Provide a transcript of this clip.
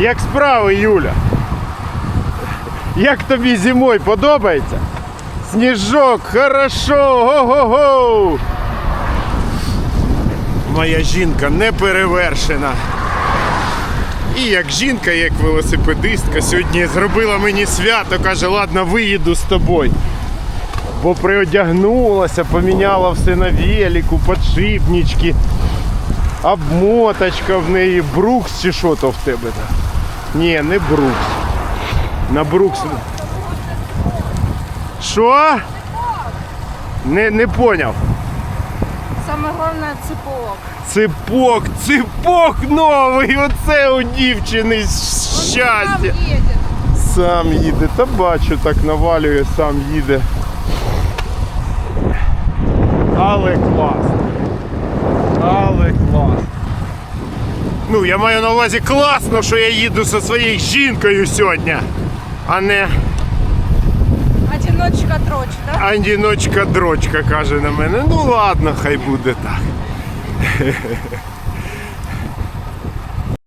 Як справи, Юля? Як тобі зимою подобається? Сніжок, хорошо, го-го-го! Моя жінка не перевершена. І як жінка, як велосипедистка сьогодні зробила мені свято, каже, ладно, виїду з тобою. Бо приодягнулася, поміняла все на велику, подшипнички, обмоточка в неї, брукс чи що то в тебе там? Ні, не брукс. На брукс. Що? Не, не поняв. Саме головне ципок. Ципок, ципок новий, оце у дівчини щастя. Сам їде, та бачу, так навалює, сам їде. Але класно. Але класно. Ну, я маю на увазі класно, що я їду зі своєю жінкою сьогодні, а не Одиночка троч, да? одиночка дрочка каже на мене. Ну ладно, хай буде так.